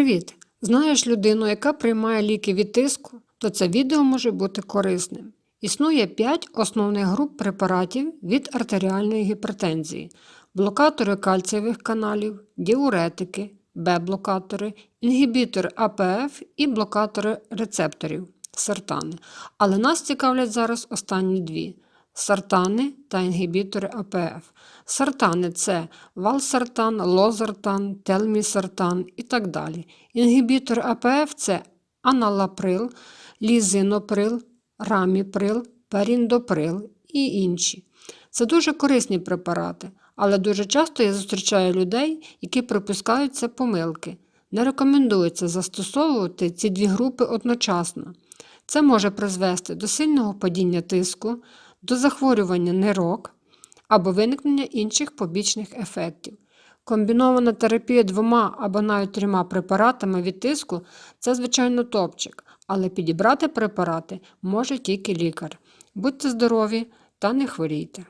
Привіт! Знаєш людину, яка приймає ліки від тиску, то це відео може бути корисним. Існує 5 основних груп препаратів від артеріальної гіпертензії: блокатори кальцієвих каналів, діуретики, Б-блокатори, інгібітори АПФ і блокатори рецепторів сартани. Але нас цікавлять зараз останні дві сартани та інгібітори АПФ. Сартани це валсартан, лозартан, телмісартан і так далі. Інгібітор АПФ це аналаприл, лізиноприл, раміприл, періндоприл і інші. Це дуже корисні препарати, але дуже часто я зустрічаю людей, які припускаються помилки. Не рекомендується застосовувати ці дві групи одночасно. Це може призвести до сильного падіння тиску, до захворювання нирок або виникнення інших побічних ефектів. Комбінована терапія двома або навіть трьома препаратами від тиску це, звичайно, топчик, але підібрати препарати може тільки лікар. Будьте здорові та не хворійте.